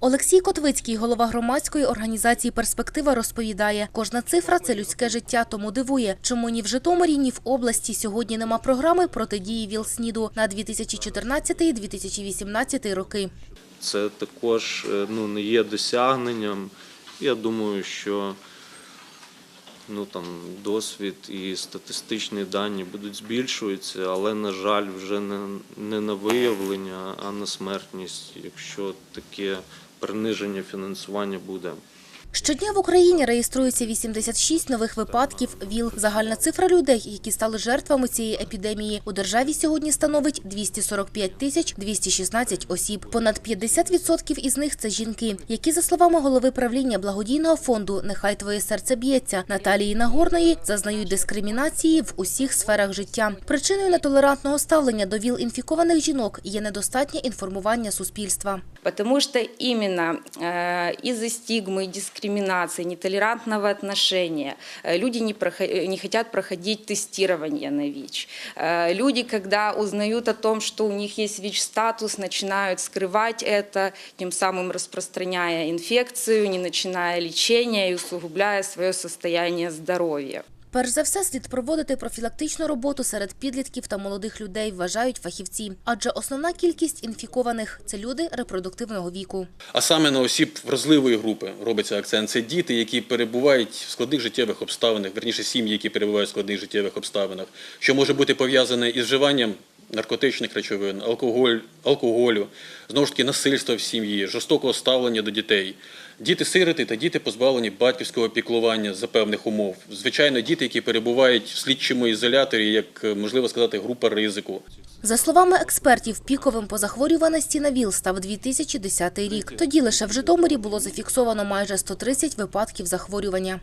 Олексій Котвицький, голова громадської організації «Перспектива» розповідає, кожна цифра – це людське життя, тому дивує, чому ні в Житомирі, ні в області сьогодні нема програми протидії ВІЛ-СНІДу на 2014-2018 роки. Це також е, ну, не є досягненням. Я думаю, що ну, там, досвід і статистичні дані будуть збільшуватися, але, на жаль, вже не, не на виявлення, а на смертність, якщо таке приниження фінансування буде. Щодня в Україні реєструється 86 нових випадків ВІЛ. Загальна цифра людей, які стали жертвами цієї епідемії, у державі сьогодні становить 245 тисяч 216 осіб. Понад 50% із них – це жінки, які, за словами голови правління благодійного фонду «Нехай твоє серце б'ється» Наталії Нагорної, зазнають дискримінації в усіх сферах життя. Причиною нетолерантного ставлення до ВІЛ-інфікованих жінок є недостатнє інформування суспільства. Потому что именно э, из-за стигмы, дискриминации, нетолерантного отношения э, люди не, прохо- не хотят проходить тестирование на ВИЧ. Э, люди, когда узнают о том, что у них есть ВИЧ-статус, начинают скрывать это, тем самым распространяя инфекцию, не начиная лечения и усугубляя свое состояние здоровья. Перш за все, слід проводити профілактичну роботу серед підлітків та молодих людей, вважають фахівці. Адже основна кількість інфікованих – це люди репродуктивного віку. А саме на осіб вразливої групи робиться акцент. Це діти, які перебувають в складних життєвих обставинах, верніше сім'ї, які перебувають в складних життєвих обставинах, що може бути пов'язане із вживанням наркотичних речовин, алкоголь, алкоголю, знову ж таки насильства в сім'ї, жорстокого ставлення до дітей. Діти-сироти та діти позбавлені батьківського піклування за певних умов. Звичайно, діти, які перебувають в слідчому ізоляторі, як можливо сказати, група ризику. За словами експертів, піковим по захворюваності на ВІЛ став 2010 рік. Тоді лише в Житомирі було зафіксовано майже 130 випадків захворювання.